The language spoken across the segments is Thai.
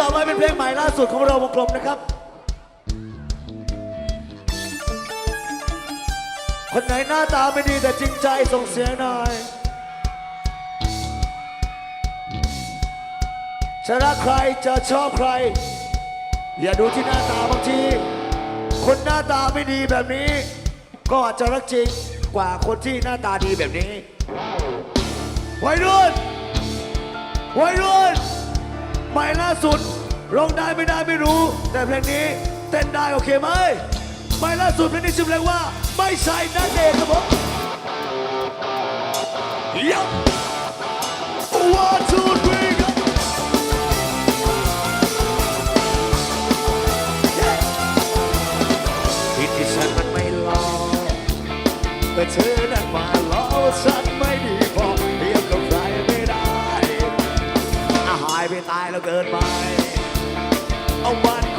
ต่อไปเป็นเพลงใหม่ล่าสุดของเราวงกลมนะครับ คนไหนหน้าตาไม่ดีแต่จริงใจส่งเสียงหน่อยจะใครจะชอบใคร อย่าดูที่หน้าตาบางที คนหน้าตาไม่ดีแบบนี้ ก็อาจจะรักจริงกว่าคนที่หน้าตาดีแบบนี้วัยรุ่นวัยรุ่น ใหม่ล่าสุดร้องได้ไม่ได้ไม่รู้ แต่เพลงนี้เต้นได้โอเคไหมใหม่ล่าสุดเพลงนี้ชื่อเพลงว่า ไม่ใช่นั่นเองครับผมยับ one two three go ผิดที่ฉันมันไม่หลอกแต่เธอนั้นมาหลอกฉัน ตายแล้วเกิดไป เอาวัน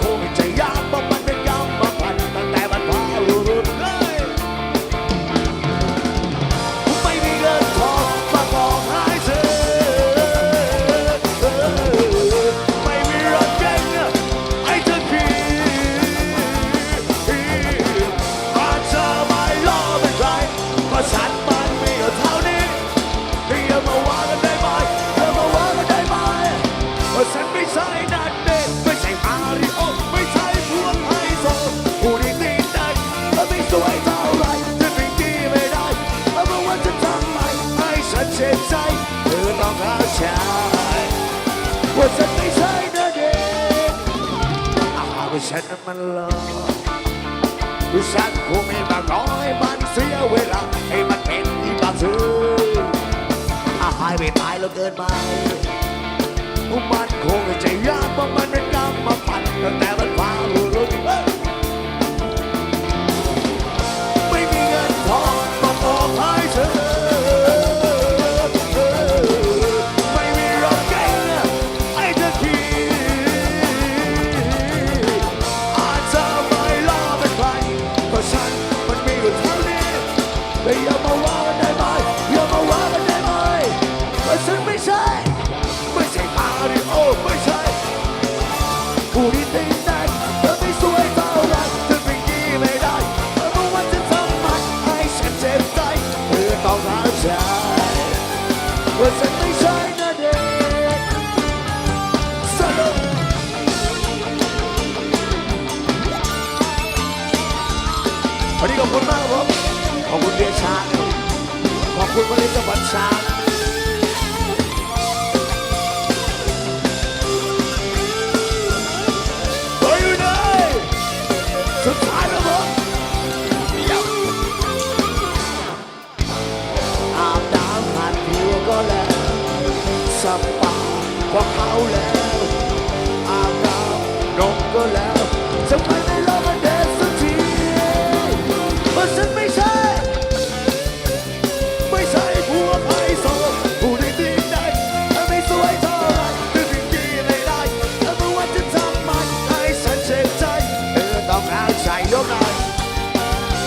ว่าฉันไม่ใช่นะเด็กอาว่าฉันนั้นมันหลอกว่าฉันคงไม่มาร้อยมันเสียเวลาให้มันเป็นที่บางเธออาหายไปตายแล้วเกินไปมันคงจะยากเพราะมันเป็นกรรมมาปั่นตั้งแต่ ผมขอบคุณเบียร์ช้าขอบคุณวันนี้จังหวัดชาเฮ้ยอยู่ไหนสุดท้ายแล้วผมยับอาบน้ำผ่านผิวก็แล้วสปาก็เขาแล้วอาบน้ำนมก็แล้ว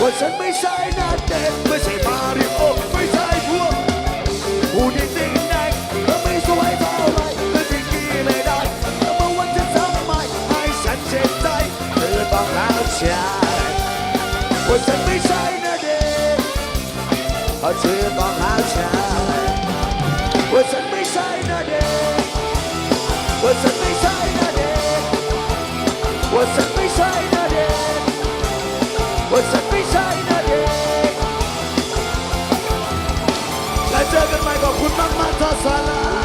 ว่าฉันไม่ใช่นักเด็กไม่ใช่มาริโอไม่ใช่พวกผู้ที่ติงแดงและไม่สวยเท่าไรแต่สิ่งที่ไม่ได้แต่เมื่อวันจะทำไมให้ฉันเจ็บใจเธอต้องเข้าใจว่าฉันไม่ใช่นักเด็กเธอต้องเข้าใจว่าฉันไม่ใช่นักเด็กว่าฉันไม่ใช่นักเด็กว่าฉันไม่ กันใหม่ขอบคุณมากมากทอสารา